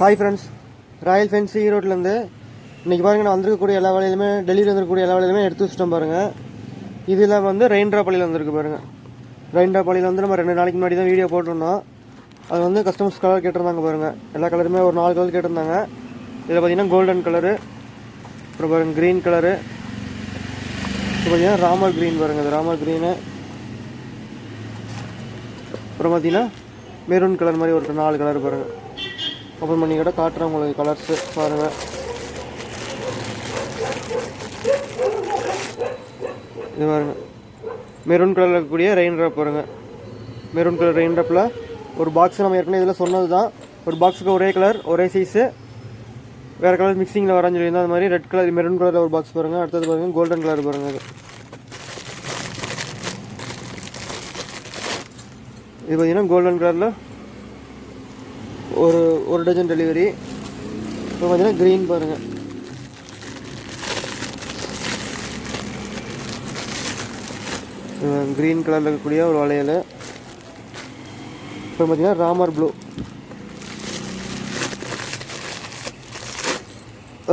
Hi friends royal fence ஈரோட்லேருந்து இன்றைக்கி பாருங்கள் நான் வந்திருக்கக்கூடிய எல்லா வேலையிலுமே டெல்லியில் வந்திருக்கக்கூடிய எல்லா வேலையிலுமே எடுத்து வச்சுட்டோம் பாருங்கள் இதில் வந்து ரெயின்ட்ரா பள்ளியில் வந்திருக்கு பாருங்கள் ரெயின்ட்ரா பள்ளியில் வந்து நம்ம ரெண்டு நாளைக்கு முன்னாடி தான் வீடியோ போட்டிருந்தோம். அது வந்து கஸ்டமர்ஸ் கலர் கேட்டிருந்தாங்க பாருங்கள் எல்லா கலருமே ஒரு நாலு கலர் கேட்டிருந்தாங்க. இதில் பார்த்தீங்கன்னா கோல்டன் கலரு அப்புறம் பாருங்கள் க்ரீன் கலரு இப்போ பார்த்தீங்கன்னா ராமர் க்ரீன் பாருங்கள் இது ராமர் க்ரீனு அப்புறம் பார்த்தீங்கன்னா மெரூன் கலர் மாதிரி ஒரு நாலு கலர் பாருங்கள் ஓப்பன் பண்ணி கூட காட்டுறேன் உங்களுக்கு கலர்ஸு பாருங்கள் இது பாருங்க. மெரூன் கலரில் இருக்கக்கூடிய ரெயின் ட்ராப் பாருங்க. மெரூன் கலர் ரெயின் ட்ராப்பில் ஒரு பாக்ஸ் நம்ம ஏற்கனவே இதில் சொன்னது தான் ஒரு பாக்ஸுக்கு ஒரே கலர் ஒரே சைஸு வேறு கலர் மிக்சிங்கில் வரான்னு சொல்லியிருந்தா அந்த மாதிரி ரெட் கலர் மெரூன் கலரில் ஒரு பாக்ஸ் பாருங்கள் அடுத்தது பாருங்கள் கோல்டன் கலர் பாருங்கள் இது. இது பார்த்தீங்கன்னா கோல்டன் கலரில் ஒரு ஒரு டஜன் டெலிவரி இப்போ பார்த்தீங்கன்னா க்ரீன் பாருங்கள் க்ரீன் கலரில் இருக்கக்கூடிய ஒரு வளையல். இப்போ பார்த்தீங்கன்னா ராமர் ப்ளூ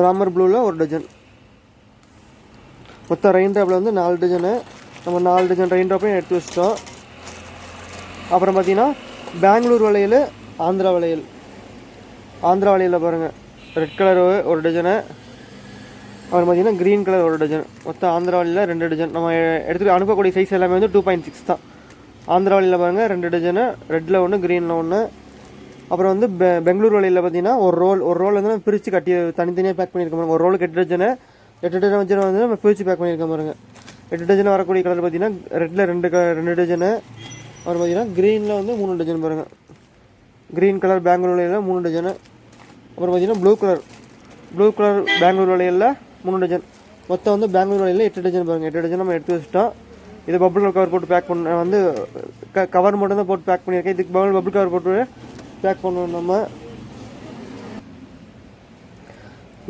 ராமர் ப்ளூவில் ஒரு டஜன் மொத்தம் ரெயின் ட்ராப்பில் வந்து நாலு டஜனு நம்ம நாலு டஜன் ரெயின் ட்ராப்பையும் எடுத்து வச்சிட்டோம். அப்புறம் பார்த்தீங்கன்னா பெங்களூர் வளையல் ஆந்திரா வளையல். ஆந்திரா வளையலில் பாருங்கள் ரெட் கலர் ஒரு டஜனு அப்புறம் பார்த்தீங்கன்னா க்ரீன் கலர் ஒரு டஜன் மொத்தம் ஆந்திரா வழியில் ரெண்டு டஜன் நம்ம எடுத்துகிட்டு அனுப்பக்கூடிய சைஸ் எல்லாமே வந்து டூ பாயிண்ட் சிக்ஸ் தான். ஆந்திரா வழியில் பாருங்கள் ரெண்டு டஜனு ரெட்டில் ஒன்று க்ரீனில் ஒன்று அப்புறம் வந்து பெ பெங்களூர் வழியில் பார்த்தீங்கன்னா ஒரு ரோல் ஒரு ரோல் வந்து நம்ம பிரித்து கட்டி தனித்தனியாக பேக் பண்ணியிருக்க பாருங்க. ஒரு ரோலுக்கு எட்டு டஜனு எட்டு டஜன் வச்சு வந்து நம்ம பிரித்து பேக் பண்ணியிருக்க பாருங்க. எட்டு டஜன் வரக்கூடிய கலர் பார்த்தீங்கன்னா ரெட்டில் ரெண்டு க ரெண்டு டஜனு அப்புறம் பார்த்தீங்கன்னா க்ரீனில் வந்து மூணு டஜன் பாருங்கள் க்ரீன் கலர் பெங்களூர் வளையலில் மூணு டஜனு அப்புறம் பார்த்தீங்கன்னா blue colour blue colour Bangalore வளையலில் மூணு டஜன் மொத்தம் வந்து பெங்களூர் வளையலில் எட்டு டஜன் பாருங்கள் எட்டு டஜன் நம்ம எடுத்து வச்சிட்டோம். இது பபுள் கவர் போட்டு பேக் பண்ண வந்து க கவர் மட்டும் தான் போட்டு பேக் பண்ணியிருக்கேன். இதுக்கு பபுள் பபுள் கவர் போட்டு பேக் பண்ணுவோம் நம்ம.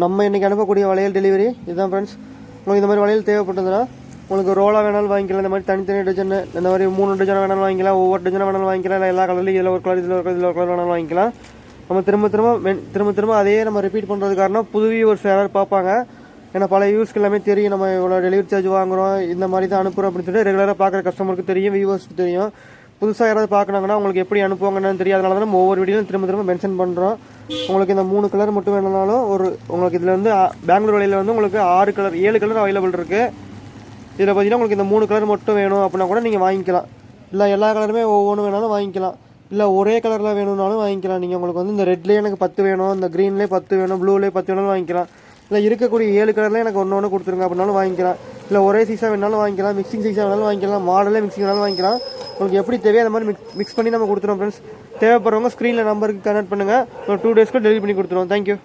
நம்ம இன்றைக்கி அனுப்பக்கூடிய வளையல் டெலிவரி இதுதான் ஃப்ரெண்ட்ஸ் உங்களுக்கு இந்த மாதிரி வளையல் தேவைப்பட்டதுன்னா உங்களுக்கு ரோலாக வேணாலும் வாங்கிக்கலாம். இந்த மாதிரி தனித்தனி டஜன் இந்த மாதிரி மூணு டஜனாக வேணாலும் வாங்கிக்கலாம். ஒவ்வொரு டஜனாக வேணாலும் வாங்கிக்கலாம். இல்லை எல்லா கலர்லையும் இதில் ஒரு கலர் இதில் ஒரு கலர் இதில் ஒரு கலர் வேணாலும் வாங்கிக்கலாம். நம்ம திரும்ப திரும்ப மென்- திரும்ப திரும்ப அதே நம்ம ரிப்பீட் பண்ணுறது காரணம் புது வியூவர்ஸ் யாராவது பார்ப்பாங்க. ஏன்னா பல வியூஸ்க்கு எல்லாமே தெரியும். நம்ம இவ்வளோ டெலிவரி சார்ஜ் வாங்குறோம். இந்த மாதிரி தான் அனுப்புகிறோம் அப்படின்னு சொல்லிட்டு ரெகுலராக பார்க்குற கஸ்டமருக்கு தெரியும் வியூவர்ஸ்க்கு தெரியும். புதுசாக யாராவது பார்க்குறாங்கன்னா உங்களுக்கு எப்படி அனுப்புவாங்கன்னு தெரியும். அதனால தான் நம்ம ஒவ்வொரு வீடியோலும் திரும்ப திரும்ப மென்ஷன் பண்ணுறோம் உங்களுக்கு இந்த மூணு கலர் மட்டும் வேணும்னாலும் ஒரு உங்களுக்கு இதில் வந்து பெங்களூர் வழியில் வந்து உங்களுக்கு ஆறு கலர் ஏழு கலர் அவைலபிள் இருக்குது இதில் பார்த்தீங்கன்னா உங்களுக்கு இந்த மூணு கலர் மட்டும் வேணும் அப்படின்னா கூட நீங்கள் வாங்கிக்கலாம். இல்லை எல்லா கலருமே ஒவ்வொன்றும் வேணாலும் வாங்கிக்கலாம். இல்லை ஒரே கலரில் வேணும்னாலும் வாங்கிக்கலாம். நீங்கள் உங்களுக்கு வந்து இந்த ரெட்லேயே எனக்கு பத்து வேணும் இந்த க்ரீன்லேயே பத்து வேணும் ப்ளூலேயே பத்து வேணாலும் வாங்கிக்கலாம். இல்லை இருக்கக்கூடிய ஏழு கலரில் எனக்கு ஒன்று ஒன்று கொடுத்துருங்க அப்படின்னாலும் வாங்கிக்கலாம். இல்லை ஒரே சீசாக வேணாலும் வாங்கிக்கலாம் மிக்சிங் சீஸாக வேணாலும் வாங்கிக்கலாம் மாடலே மிக்சிங் வேணாலும் வாங்கிக்கலாம். உங்களுக்கு எப்படி தேவையோ அந்த மாதிரி மிக்ஸ் மிக்ஸ் பண்ணி நம்ம கொடுத்துருவோம் ஃப்ரெண்ட்ஸ் தேவைப்படுறவங்க ஸ்க்ரீனில் நம்பருக்கு கனெக்ட் பண்ணுங்கள் ஒரு டூ டேஸ்க்கு டெலிவரி பண்ணி கொடுத்துருவோம். தேங்க்யூ